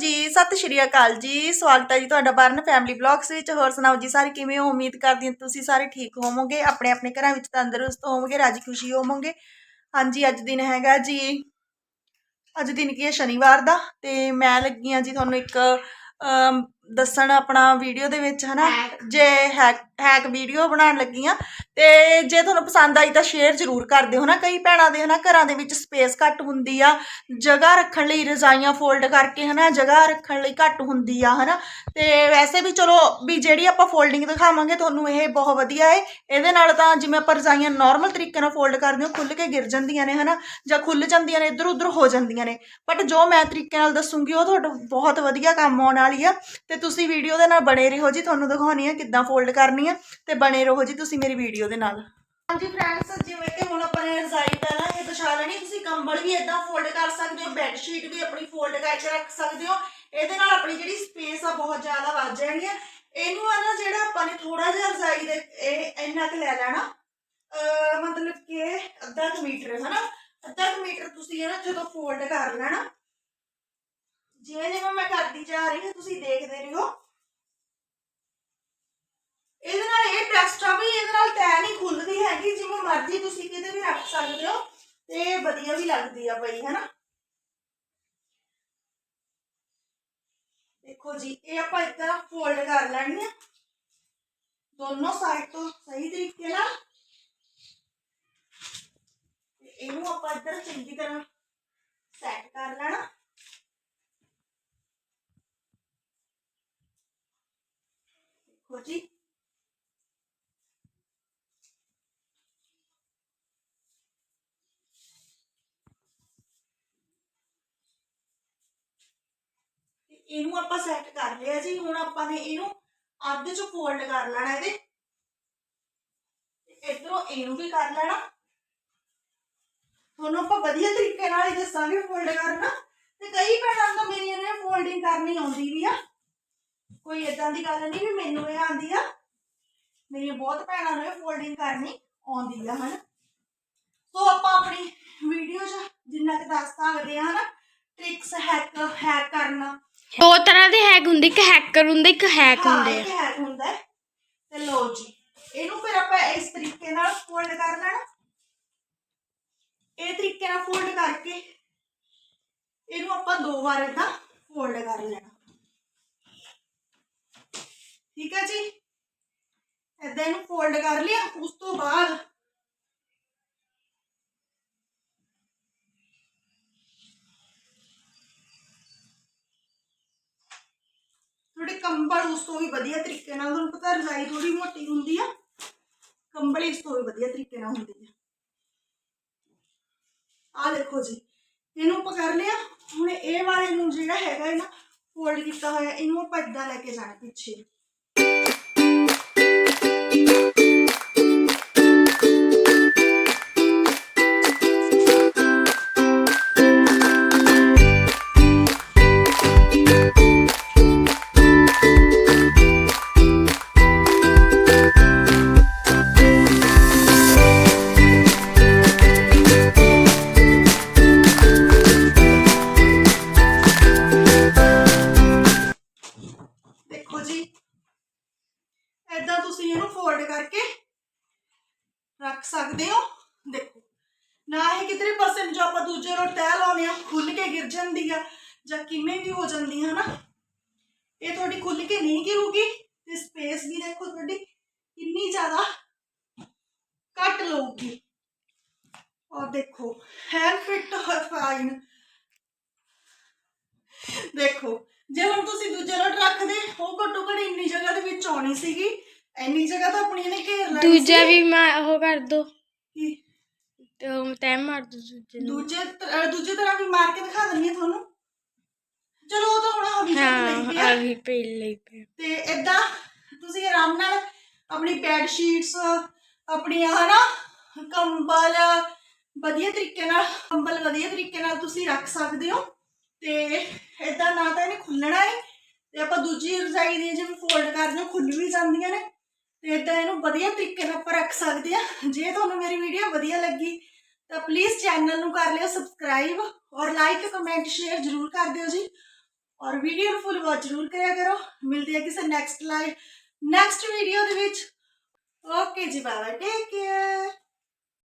ਜੀ, ਸਤਿ ਸ਼੍ਰੀ ਅਕਾਲ ਜੀ। ਸਵਾਗਤ ਹੈ ਜੀ ਤੁਹਾਡਾ ਬਰਨ ਫੈਮਿਲੀ ਬਲੌਗਸ ਵਿੱਚ। ਹੋਰ ਸੁਣਾਓ ਜੀ, ਸਾਰੇ ਕਿਵੇਂ ਹੋ? ਉਮੀਦ ਕਰਦੀ ਹਾਂ ਤੁਸੀਂ ਸਾਰੇ ਠੀਕ ਹੋਵੋਗੇ। ਆਪਣੇ ਆਪਣੇ ਘਰਾਂ ਵਿੱਚ ਤੰਦਰੁਸਤ ਹੋਵੋਗੇ, ਰਾਜੀ ਖੁਸ਼ੀ ਹੋਵੋਗੇ। ਹਾਂਜੀ, ਅੱਜ ਦਿਨ ਹੈਗਾ ਜੀ, ਅੱਜ ਦਿਨ ਕੀ ਹੈ? ਸ਼ਨੀਵਾਰ ਦਾ। ਤੇ ਮੈਂ ਲੱਗੀ ਹਾਂ ਜੀ ਤੁਹਾਨੂੰ ਇੱਕ ਦੱਸਣ ਆਪਣਾ ਵੀਡੀਓ ਦੇ ਵਿੱਚ ਹਨਾ? ਜੇ ਹੈਕ ਹੈਕ ਵੀਡੀਓ ਬਣਾਉਣ ਲੱਗੀ ਆ ਤੇ ਜੇ ਤੁਹਾਨੂੰ ਪਸੰਦ ਆਈ ਤਾਂ ਸ਼ੇਅਰ ਜ਼ਰੂਰ ਕਰ ਦਿਓ ਹਨਾ? ਕਈ ਭੈਣਾਂ ਦੇ ਹਨਾ ਘਰਾਂ ਦੇ ਵਿੱਚ ਸਪੇਸ ਘੱਟ ਹੁੰਦੀ ਆ ਜਗ੍ਹਾ ਰੱਖਣ ਲਈ ਰਜ਼ਾਈਆਂ ਫੋਲਡ ਕਰਕੇ ਹਨਾ ਜਗ੍ਹਾ ਰੱਖਣ ਲਈ ਘੱਟ ਹੁੰਦੀ ਆ ਹਨਾ? ਤੇ ਵੈਸੇ ਵੀ ਚਲੋ ਵੀ ਜਿਹੜੀ ਆਪਾਂ ਫੋਲਡਿੰਗ ਦਿਖਾਵਾਂਗੇ ਤੁਹਾਨੂੰ ਇਹ ਬਹੁਤ ਵਧੀਆ ਹੈ ਇਹਦੇ ਨਾਲ ਤਾਂ ਜਿਵੇਂ ਆਪਾਂ ਰਜ਼ਾਈਆਂ ਨਾਰਮਲ ਤਰੀਕੇ ਨਾਲ ਫੋਲਡ ਕਰਦੇ ਹਾਂ ਖੁੱਲ ਕੇ ਗਿਰ ਜਾਂਦੀਆਂ ਨੇ ਹਨਾ? ਜਾਂ ਖੁੱਲ ਜਾਂਦੀਆਂ ਨੇ ਇੱਧਰ ਉੱਧਰ ਹੋ ਜਾਂਦੀਆਂ ਨੇ। ਬਟ ਜੋ ਮੈਂ ਤਰੀਕੇ ਨਾਲ ਦੱਸੂਗੀ ਉਹ ਤੁਹਾਡਾ ਬਹੁਤ ਵਧੀਆ ਕੰਮ ਆਉਣ ਵਾਲੀ ਆ। ਤੇ ਤੁਸੀਂ ਵੀਡੀਓ ਦੇ ਨਾਲ ਬਣੇ ਰਹੋ ਜੀ, ਤੁਹਾਨੂੰ ਦਿਖਾਉਣੀ ਆ ਕਿੱਦਾਂ ਫੋਲਡ ਕਰਨੀ ਆ, ਤੇ ਬਣੇ ਰਹੋ ਜੀ ਤੁਸੀਂ ਮੇਰੀ ਵੀਡੀਓ ਦੇ ਨਾਲ। ਹਾਂਜੀ ਫਰੈਂਡਸ ਜਿਵੇਂ ਕਿ ਹੁਣ ਆਪਾਂ ਨੇ ਰਜ਼ਾਈ ਦਾ ਨਾ, ਇਹ ਵਿਛਾ ਲੈਣੀ, ਤੁਸੀਂ ਕੰਬਲ ਵੀ ਇਦਾਂ ਫੋਲਡ ਕਰ ਸਕਦੇ ਹੋ ਬੈੱਡ ਸ਼ੀਟ ਵੀ ਆਪਣੀ ਫੋਲਡ ਕਰਕੇ ਰੱਖ ਸਕਦੇ ਹੋ, ਇਹਦੇ ਨਾਲ ਆਪਣੀ ਜਿਹੜੀ ਸਪੇਸ ਆ ਬਹੁਤ ਜ਼ਿਆਦਾ ਵੱਧ ਜਾਣੀ ਆ। ਇਹਨੂੰ ਆ ਨਾ ਜਿਹੜਾ ਆਪਾਂ ਨੇ ਥੋੜਾ ਜਿਹਾ ਰਜ਼ਾਈ ਦੇ, ਇਹ ਇੰਨਾ ਕੁ ਲੈ ਲੈਣਾ, ਅਹ ਮਤਲਬ ਕਿ ਅੱਧਾ ਕੁ ਮੀਟਰ, ਹਨਾ? ਅੱਧਾ ਕੁ ਮੀਟਰ ਤੁਸੀਂ ਨਾ ਜਦੋਂ ਫੋਲਡ ਕਰ ਲੈਣਾ। ਜਿਵੇਂ ਜਿਵੇਂ ਮੈਂ ਕਰਦੀ ਜਾ ਰਹੀ ਹਾਂ, ਤੁਸੀਂ ਦੇਖਦੇ ਰਹੋ। ਇਹਦੇ ਨਾਲ ਇਹ ਟੈਸਟ ਵੀ ਇਹਦੇ ਨਾਲ ਤੈ ਨਹੀਂ ਖੁੱਲਦੀ ਹੈਗੀ, ਜਿਵੇਂ ਮਰਜ਼ੀ ਤੁਸੀਂ ਕਿਤੇ ਵੀ ਰੱਖ ਸਕਦੇ ਹੋ, ਤੇ ਵਧੀਆ ਵੀ ਲੱਗਦੀ ਆ ਬਈ, ਹੈਨਾ? ਦੇਖੋ ਜੀ, ਇਹ ਆਪਾਂ ਇਸ ਤਰ੍ਹਾਂ ਫੋਲਡ ਕਰ ਲੈਣੀ ਆ। ਦੋਨੋਂ ਸਾਈਡ ਤੋਂ ਸਹੀ ਤਰੀਕੇ ਨਾਲ। ਇਹਨੂੰ ਆਪਾਂ ਇੱਧਰ ਚੰਗੀ ਤਰ੍ਹਾਂ ਸੈੱਟ ਕਰ ਲੈਣਾ ਦੇਖੋ ਜੀ ਇਹਨੂੰ ਆਪਾਂ ਸੈੱਟ ਕਰ ਲਿਆ ਜੀ। ਹੁਣ ਆਪਾਂ ਨੇ ਇਹਨੂੰ ਅੱਧ ਚ ਫੋਲਡ ਕਰ ਲੈਣਾ ਇਹਦੇ। ਤੇ ਇਧਰੋਂ ਇਹਨੂੰ ਵੀ ਕਰ ਲੈਣਾ। ਤੁਹਾਨੂੰ ਆਪਾਂ ਵਧੀਆ ਤਰੀਕੇ ਨਾਲ ਹੀ ਦੱਸਾਂਗੇ ਫੋਲਡ ਕਰਨਾ। ਤੇ ਕਈ ਭੈਣਾਂ ਨੂੰ ਮੇਰੀਆਂ ਨੇ ਫੋਲਡਿੰਗ ਕਰਨੀ ਆਉਂਦੀ ਵੀ ਆ। ਕੋਈ ਇਦਾਂ ਦੀ ਗੱਲ ਨਹੀਂ ਵੀ ਮੈਨੂੰ ਇਹ ਆਉਂਦੀ ਆ। ਮੇਰੀਆਂ ਬਹੁਤ ਭੈਣਾਂ ਨੂੰ ਇਹ ਫੋਲਡਿੰਗ ਕਰਨੀ ਆਉਂਦੀ ਆ ਹਨ? ਸੋ ਆਪਾਂ ਆਪਣੀ ਵੀਡੀਓ 'ਚ ਜਿੰਨਾ ਕਿ ਦੱਸ ਸਕਦੇ ਆ ਹਨਾ? ਟ੍ਰਿਕਸ ਹੈਕ ਹੈਕ ਕਰਨਾ। ਦੋ ਤਰ੍ਹਾਂ ਦੇ ਹੈਕ ਹੁੰਦੇ ਇੱਕ ਹੈਕਰ ਹੁੰਦਾ ਇੱਕ ਹੈਕ ਹੁੰਦੇ। ਆ ਹੈਕ ਹੁੰਦਾ ਹੈ। ਤੇ ਲੋ ਜੀ ਇਹਨੂੰ ਫਿਰ ਆਪਾਂ ਇਸ ਤਰੀਕੇ ਨਾਲ ਫੋਲਡ ਕਰ ਲੈਣਾ। ਇਹ ਤਰੀਕੇ ਨਾਲ ਫੋਲਡ ਕਰਕੇ ਇਹਨੂੰ ਆਪਾਂ ਦੋ ਵਾਰ ਏਦਾਂ ਫੋਲਡ ਕਰ ਲੈਣਾ। ਠੀਕ ਹੈ ਜੀ? ਏਦਾਂ ਇਹਨੂੰ ਫੋਲਡ ਕਰ ਲਿਆ, ਉਸ ਤੋਂ ਬਾਅਦ ਥੋੜੇ ਕੰਬਲ ਉਸ ਤੋਂ ਵੀ ਵਧੀਆ ਤਰੀਕੇ ਨਾਲ, ਤੁਹਾਨੂੰ ਪਤਾ ਰਜ਼ਾਈ ਥੋੜੀ ਮੋਟੀ ਹੁੰਦੀ ਆ, ਕੰਬਲ ਇਸ ਤੋਂ ਵੀ ਵਧੀਆ ਤਰੀਕੇ ਨਾਲ ਹੁੰਦੀ ਆ। ਆ ਦੇਖੋ ਜੀ, ਇਹਨੂੰ ਆਪਾਂ ਕਰ ਲਿਆ, ਹੁਣ ਇਹ ਵਾਲੇ ਨੂੰ ਜਿਹੜਾ ਹੈਗਾ ਇਹ ਨਾ ਫੋਲਡ ਕੀਤਾ ਹੋਇਆ, ਇਹਨੂੰ ਆਪਾਂ ਏਦਾਂ ਲੈ ਕੇ ਜਾਣਾ ਪਿੱਛੇ। ਦੇਖੋ ਰੱਖ ਸਕਦੇ ਹੋ? ਦੇਖੋ, ਨਾ ਇਹ ਕਿਧਰੇ ਪਾਸੇ ਨੂੰ ਜੋ ਆਪਾਂ ਦੂਜੇ ਰੋਡ ਤੈ ਲਾਉਨੇ ਆ ਖੁੱਲ ਕੇ ਗਿਰ ਜਾਂਦੀ ਆ ਜਾਂ ਕਿਵੇਂ ਵੀ ਹੋ ਜਾਂਦੀ ਹੈ ਨਾ ਇਹ ਤੁਹਾਡੀ ਖੁੱਲ ਕੇ ਨਹੀਂ ਗਿਰੂਗੀ। ਤੇ ਸਪੇਸ ਵੀ ਦੇਖੋ ਤੁਹਾਡੀ ਕਿੰਨੀ ਜ਼ਿਆਦਾ ਘੱਟ ਲਊਗੀ। ਔਰ ਦੇਖੋ ਹੈਂਡ ਫਿਟ ਫਾਈਨ ਦੇਖੋ, ਜੇ ਹੁਣ ਤੁਸੀਂ ਦੂਜੇ ਰੋਡ ਰੱਖਦੇ, ਉਹ ਘੱਟੋ ਘੱਟ ਇੰਨੀ ਜਗ੍ਹਾ ਦੇ ਵਿੱਚ ਆਉਣੀ ਸੀਗੀ। ਇੰਨੀ ਜਗ੍ਹਾ ਤਾਂ ਆਪਣੀ ਇਹਨੇ ਘੇਰ ਲੈਣੀ ਦੂਜਾ ਵੀ ਮੈਂ ਉਹ ਕਰ ਦੋ। ਕੀ? ਤੈ ਮਾਰ ਦੋ ਦੂਜੇ ਨੂੰ। ਦੂਜੇ ਤ- ਅਹ ਦੂਜੇ ਤਰ੍ਹਾਂ ਵੀ ਮਾਰ ਕੇ ਦਿਖਾ ਦਿੰਦੀ ਹਾਂ ਤੁਹਾਨੂੰ। ਚਲੋ ਉਹ ਤਾਂ ਹੁਣ ਹਵੀ ਲਈ ਹਾਂ ਪਿਆ ਆ। ਵੀ ਪਹਿਲੇ ਲਈ ਪਿਆ ਤੇ ਇਦਾਂ ਤੁਸੀਂ ਆਰਾਮ ਨਾਲ ਆਪਣੀ ਬੈੱਡ ਸ਼ੀਟਸ ਆਪਣੀਆਂ ਹਨਾ ਕੰਬਲ ਵਧੀਆ ਤਰੀਕੇ ਨਾਲ ਕੰਬਲ ਵਧੀਆ ਤਰੀਕੇ ਨਾਲ ਤੁਸੀਂ ਰੱਖ ਸਕਦੇ ਹੋ। ਤੇ ਇਦਾਂ ਨਾ ਤਾਂ ਇਹਨੇ ਖੁੱਲਣਾ ਹੈ ਤੇ ਆਪਾਂ ਦੂਜੀ ਰਜ਼ਾਈ ਦੀ ਜਿਵੇਂ ਫੋਲਡ ਕਰਦੇ ਹਾਂ ਖੁੱਲ ਵੀ ਜਾਂਦੀਆਂ ਨੇ। ਤੇ ਇਦਾਂ ਇਹਨੂੰ ਵਧੀਆ ਤਰੀਕੇ ਨਾਲ ਆਪਾਂ ਰੱਖ ਸਕਦੇ ਆ ਜੇ ਤੁਹਾਨੂੰ ਮੇਰੀ ਵੀਡੀਓ ਵਧੀਆ ਲੱਗੀ, ਤਾਂ ਪਲੀਜ਼ ਚੈਨਲ ਨੂੰ ਕਰ ਲਿਓ ਸਬਸਕ੍ਰਾਈਬ ਔਰ ਲਾਈਕ ਕਮੈਂਟ ਸ਼ੇਅਰ ਜ਼ਰੂਰ ਕਰ ਦਿਓ ਜੀ। ਔਰ ਵੀਡੀਓ ਨੂੰ ਫੁੱਲ ਵਾਚ ਜ਼ਰੂਰ ਕਰਿਆ ਕਰੋ। ਮਿਲਦੇ ਆ ਕਿਸੇ ਨੈਕਸਟ ਲਾਈਵ ਨੈਕਸਟ ਵੀਡੀਓ ਦੇ ਵਿੱਚ। ਓਕੇ ਜੀ ਬਾਏ ਟੇਕ ਕੇਅਰ